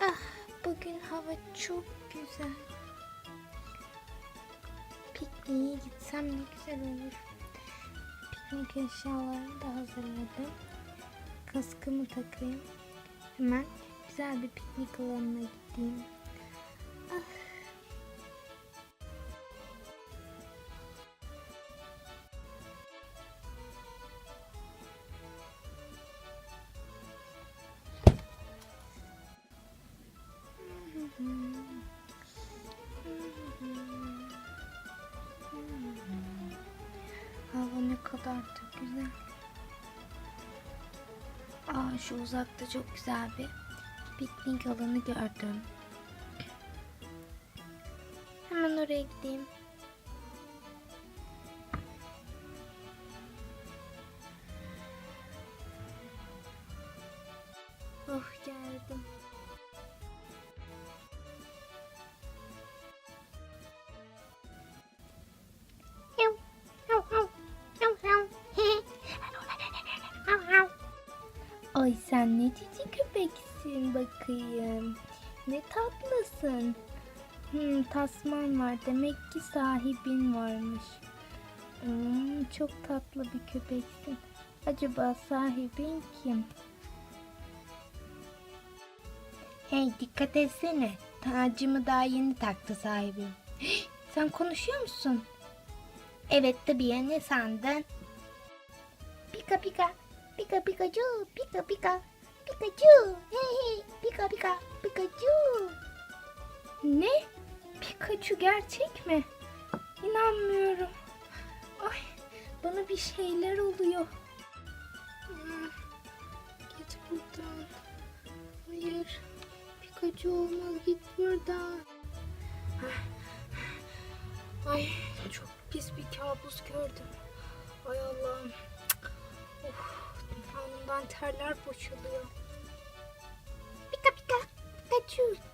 ah, bugün hava çok güzel. Pikniğe gitsem ne güzel olur. Piknik eşyalarını da hazırladım. Kaskımı takayım. Hemen güzel bir piknik alanına gideyim. Hava ne kadar da güzel. Aa şu uzakta çok güzel bir piknik alanı gördüm. Hemen oraya gideyim. Oh geldim. Ay sen ne cici köpeksin bakayım. Ne tatlısın. Hmm, tasman var. Demek ki sahibin varmış. Hmm, çok tatlı bir köpeksin. Acaba sahibin kim? Hey dikkat etsene. Tacımı daha yeni taktı sahibim. Sen konuşuyor musun? Evet tabii ne sandın? Pika pika. Pika Pikachu. Pika pika. Pikachu. Hey hey. Pika pika. Pikachu. Ne? Pikachu gerçek mi? İnanmıyorum. Ay bana bir şeyler oluyor. Hmm, Git buradan. Hayır. Pikachu olmaz git buradan. Ay çok pis bir kabus gördüm. Alnımdan terler boşalıyor. Pika pika. Pikachu.